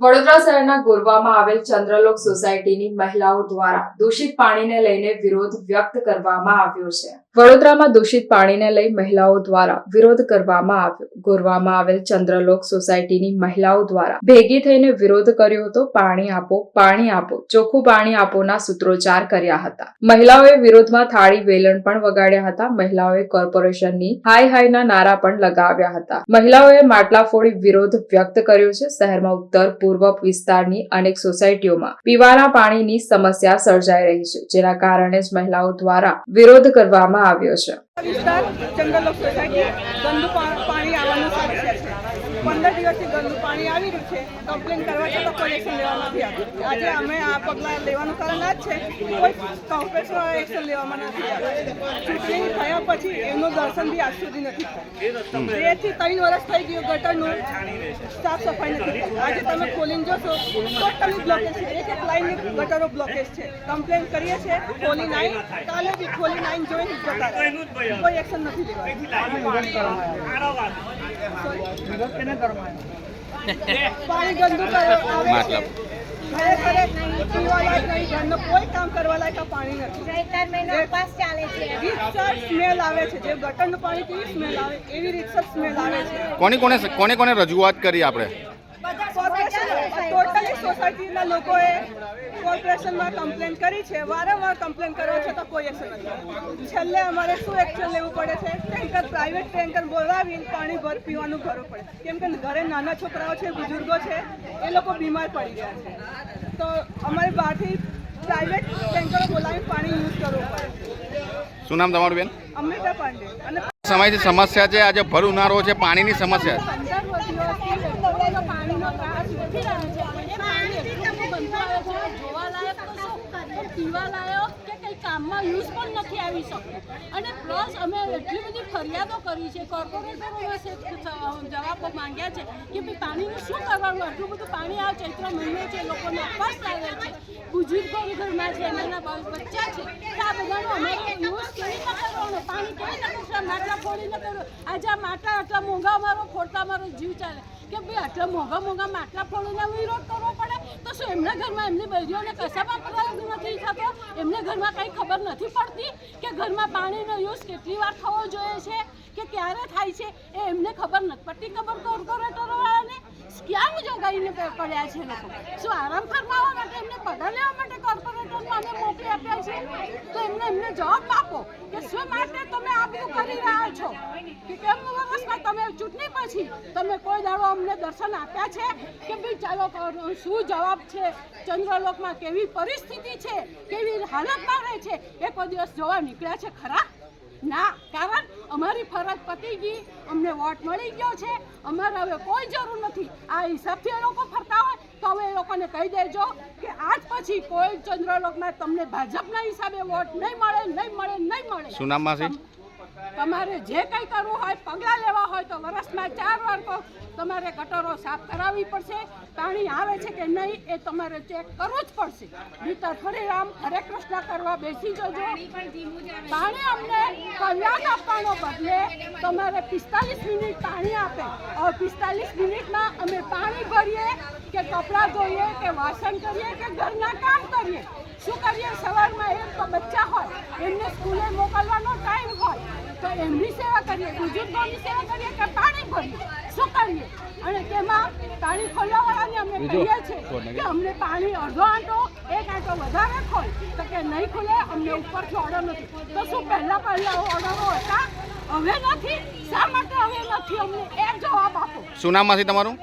વડોદરા શહેરના ગોરવામાં આવેલ ચંદ્રલોક સોસાયટીની મહિલાઓ દ્વારા દૂષિત પાણીને લઈને વિરોધ વ્યક્ત કરવામાં આવ્યો છે. વડોદરામાં દૂષિત પાણીને લઈ મહિલાઓ દ્વારા વિરોધ કરવામાં આવ્યો. ગોરવામાં આવેલ ચંદ્રલોક સોસાયટીની મહિલાઓ દ્વારા ભેગી થઈને વિરોધ કર્યો હતો. પાણી આપો પાણી આપો, ચોખ્ખું પાણી આપોના સૂત્રોચ્ચાર કર્યા હતા. મહિલાઓએ વિરોધમાં થાળી વેલણ પણ વગાડ્યા હતા. મહિલાઓએ કોર્પોરેશનની હાય હાયના નારા પણ લગાવ્યા હતા. મહિલાઓએ માટલા ફોડી વિરોધ વ્યક્ત કર્યો છે. શહેરમાં ઉત્તર, પૂર્વ વિસ્તારની અનેક સોસાયટીઓમાં પીવાના પાણીની સમસ્યા સર્જાઈ રહી છે. જેના કારણે જ મહિલાઓ દ્વારા વિરોધ કરવામાં આવ્યો છે વિસ્તાર જંગલ સોસાયટી ગંદુ પા- પાણી આવવાનું સમસ્યા છે પંદર દિવસથી ગંદુ પાણી આવી રહ્યું છે. કમ્પ્લેન કરવા છતાં કોઈ એક્શન લેવા નથી આવતું આજે અમે આ પગલાં લેવાનું કારણ આ જ છે. કોઈ કોર્પોરેશન એક્શન લેવામાં નથી આવતું ચૂંટણી થયા પછી એમનું દર્શન બી આજ સુધી નથી થયું. બેથી ત્રણ વર્ષ થઈ ગયું ગટરનું સાફ સફાઈ નથી આજે તમે ખોલીને જોશો ટોટલી બ્લોકેજ છે. એક એક લાઈનની ગટરો બ્લોકેજ છે. કમ્પ્લેન કરીએ છીએ ખોલી નાઈન કાલે બી ખોલી નાઈન જોઈને જતા કોઈ એક્શન નથી લેવાતું. કોઈ કામ કરવા લાયક પાણી નથી ઉપવાસ ચાલે છે સ્મેલ આવે એવી રીતસર સ્મેલ આવે છે કોની કોને કોને કોને રજૂઆત કરી આપણે? સોસાયટીના લોકોએ કોર્પોરેશનમાં કમ્પ્લેન કરી છે વારંવાર કમ્પ્લેન કરવા છતાં કોઈ એક્શન નથી. છેલ્લે અમારે શું એક્શન લેવું પડે છે? ટેન્કર પ્રાઇવેટ ટેન્કર બોલાવીને પાણી ભર પીવાનું ભરવું પડે. કેમ કે ઘરે નાના છોકરાઓ છે બુઝુર્ગો છે એ લોકો બીમાર પડી ગયા છે. તો અમારે બહારથી પ્રાઇવેટ ટેન્કરો બોલાવીને પાણી યુઝ કરવું પડે. શું નામ તમારું બેન? અમિતા પાંડે. અને સમયથી સમસ્યા છે આજે ભર ઉનાળો છે પાણીની સમસ્યા પંદર દિવસથી લોકોનો પાણીનો ત્રાસ વધી રહ્યો છે અને પાણી એટલું બધું ગંદુ આવે છે જોવાલાયક તો શું પણ પીવાલાયક કે કંઈ કામમાં યુઝ પણ નથી આવી શકતું. અને પ્લસ અમે એટલી બધી ફરિયાદો કરી છે, કોર્પોરેટરોમાં જવાબો માંગ્યા છે કે ભાઈ પાણીનું શું કરવાનું? આટલું બધું પાણી આ ચૈત્ર મહિને છે, લોકોને અપાસ આવે છે. બુજુર્ગો ઘરમાં છે, એમના બચ્ચા છે. આ બધાનો અમારે યુઝ કેવી રીતે કરવાનો? પાણી કેવી રીતે માટલા ફોડીને કરો આજે આ માટલા, આટલા મોંઘા મારો ખોટા મારો જીવ ચાલે. કે ભાઈ આટલા મોંઘા મોંઘા માટલા ફોડીને વિરોધ કરવો પડે? તો શું એમના ઘરમાં એમની બૈરીઓને કશામાં પ્રયોગ નથી થતો? એમને ઘરમાં કંઈ ખબર નથી પડતી કે ઘરમાં પાણીનો યુઝ કેટલી વાર થવો જોઈએ છે, કે ક્યારે થાય છે, એ એમને ખબર નથી પડતી. ખબર કોર્પોરેટરોવાળાને ક્યાં જોગાઈને પડ્યા છે લોકો. શું આરામ ફરમાવવા માટે એમને પગાર લેવા માટે અમે મોકલી આપ્યા છે, તો એમને એમને જવાબ આપો કે શું માટે તમે આ કરી રહ્યા છો? કે કેમ વર્ષમાં તમે ચૂંટણી પછી તમે કોઈ દાડો અમને દર્શન આપ્યા છે? કે ભાઈ ચાલો શું જવાબ છે? ચંદ્રલોકમાં કેવી પરિસ્થિતિ છે? કેવી હાલતમાં રહે છે? એ દિવસ જોવા નીકળ્યા છે ખરા? ના, કારણ અમારી ફરજ પતી ગઈ, અમને વોટ મળી ગયો છે, અમારે હવે કોઈ જરૂર નથી. આ હિસાબથી એ લોકો ફરતા હોય તો હવે એ લોકોને કહી દેજો કે આજ પછી કોઈ ચંદ્રલોકમાં તમને ભાજપના હિસાબે વોટ નહીં મળે નહીં મળે નહીં મળે. શું તમારે જે કંઈ કરવું હોય, પગલાં લેવા હોય તો વરસમાં ચાર વાર તો તમારે ગટરો સાફ કરાવવી પડશે. પાણી આવે છે કે નહીં એ તમારે ચેક કરવું જ પડશે. ભીતર હરે રામ હરે કૃષ્ણ કરવા બેસી જજો. પાણી અમને કલાક આપવાનો બદલે તમારે પિસ્તાલીસ મિનિટ પાણી આપે. હવે પિસ્તાલીસ મિનિટમાં અમે પાણી ભરીએ કે કપડાં ધોઈએ કે વાસણ કરીએ કે ઘરના કામ કરીએ. શું કરીએ? સવારમાં એક બચ્ચા હોય, એમને સ્કૂલે મોકલવાનો ટાઈમ હોય. એમની સેવા કરીએ બુજુર્ગોની સેવા કરીએ કે પાણી ભરીએ શું કરીએ અને તેમાં પાણી ખોલવાવાળાને અમે કહીએ છીએ કે અમને પાણી અડધો આંટો એક આંટો વધારે ખોલ તો કે નહીં ખુલે અમને ઉપરથી ઓર્ડર નથી. તો શું પહેલાં પહેલાં ઓર્ડરો હતા? હવે નથી? શા માટે હવે નથી? અમને એક જવાબ આપો. શું નામ તમારું?